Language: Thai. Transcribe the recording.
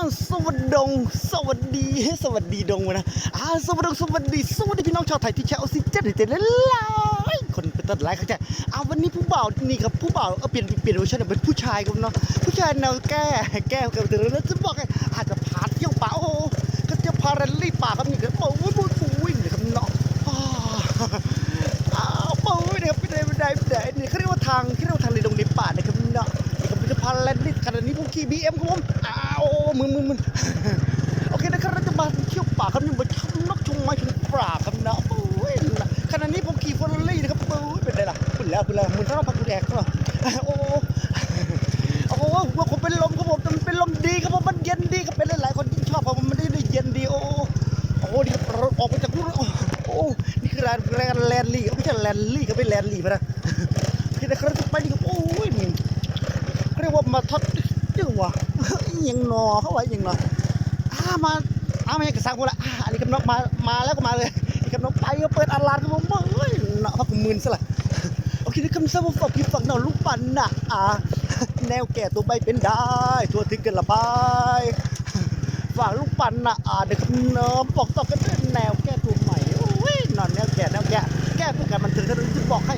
าวสวัสดง สวัสดีสวัสดีดงวะนะอ้าวสวัสดงสวัสดีสวัสดีพี่น้องชาวไทยที่แชร์ออกซิเจนเต็มหลายคนเป็นต้นหลายครับจ้ะอ้าวันนี้ผู้บ่าวนี่ครับผู้บ่าวเอาเปลี่ยนเปลี่ยนเวอร์ชันเป็นผู้ชายครับเนาะผู้ชายแนวแก้แก้กันเแล้วจะบอกให้อาจจะพาเที่ยวป่าโอ้ก็จะพาแรลลี่ป่าครับนี่ครับโอ้ยบูดวิ่งเลยครับเนาะอ้าวอ้าวปูนี่ครับไม่ได้ไม่ได้ไม่ได้นี่เขาเรียกว่าทางที่เราทางในดงในป่านะครับเนาะนี่ครับพิพิธภัณฑ์แลนด์ขนาดนี้พวกขี่บีเอ็มครับผมอ้า มึนมึนมึนโอเคนะครับราจะมาเที่ยวป่าครับนี่มาชมนกชมไม้ชมปลาครับนะปูนะขณะนี้ผมขี่ฟอร์รี่นะครับปูเป็นไรล่ะเป็นแล้วเป็นแล้วมึนถ้าเราพักแดกก็โอ้โหโอ้โหว่าผมเป็นลมครับผมมันเป็นลมดีครับผมมันเย็นดีครับเป็นหลายๆคนที่ชอบเพราะมันไม่ได้เย็นดีโอ้โอ้นี่ราออกไปจากรูโอ้นี่คือแลนแลนแลนลี่ไม่ใช่แลนลี่ก็เป็นแลนลี่ไปนะคือนะครับจะไปนี่ครับโอ้ยนี่เรียกว่ามาทอด จังวะยังนอเขาไว้ยังนออามาอามาอย่กระซังหมดละอ่าอันนี้กำนกมามาแล้วก็มาเลยนี่กำนกไปก็เปิดอาลานกับผมเฮ้ยเนาพักมืนซะละโอเคนี่คำสั่งว่าฝากพี่ฝักหน่อลูกปั่นน่ะอ่าแนวแก่ตัวใบเป็นได้ทั่วถึงกันละบายฝากลูกปันนะอ่าเด็กเนิมบอกต่อกันด้วยแนวแก้ตัวใหม่โอ้ยนอนแนวแก่แนวแก่แก้เพื่อการบันเทิงถ้าเราจะบอกให้